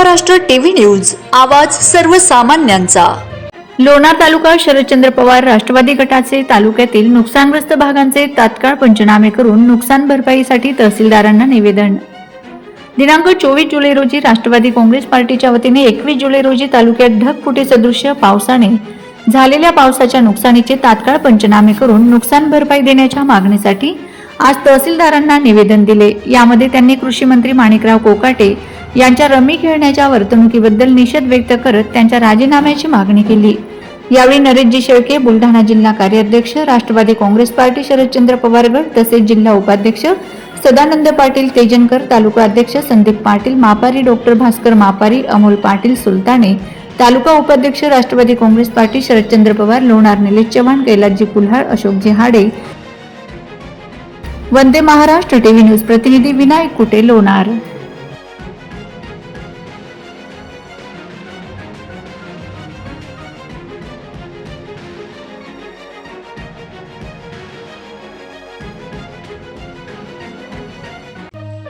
Maharashtra TV news आवाज सर्वसामान्यांचा. लोणार तालुका शरदचंद्र पवार राष्ट्रवादी गटाचे तालुक्यातील नुकसानग्रस्त भागांचे तात्काळ पंचनामे करून नुकसान भरपाईसाठी तहसीलदारांना निवेदन. दिनांक चोवीस जुलै रोजी राष्ट्रवादी काँग्रेस पार्टीच्या वतीने एकवीस जुलै रोजी तालुक्यात ढगफुटी सदृश्य पावसाने झालेल्या पावसाच्या नुकसानीचे तात्काळ पंचनामे करून नुकसान भरपाई देण्याच्या मागणीसाठी आज तहसीलदारांना निवेदन दिले. यामध्ये त्यांनी कृषी मंत्री माणिकराव कोकाटे यांच्या रमी खेळण्याच्या वर्तणुकीबद्दल निषेध व्यक्त करत त्यांच्या राजीनाम्याची मागणी केली. यावेळी नरेशजी शेळके बुलढाणा जिल्हा कार्याध्यक्ष राष्ट्रवादी काँग्रेस पार्टी शरदचंद्र पवारगड तसेच जिल्हा उपाध्यक्ष सदानंद पाटील तेजनकर तालुका अध्यक्ष संदीप पाटील मापारी डॉक्टर भास्कर मापारी अमोल पाटील सुलताने तालुका उपाध्यक्ष राष्ट्रवादी काँग्रेस पार्टी शरदचंद्र पवार लोणार निलेश चव्हाण कैलासजी कुल्हाड अशोकजी हाडे. वंदे महाराष्ट्र टीव्ही न्यूज प्रतिनिधी विनायक कुटे लोणार.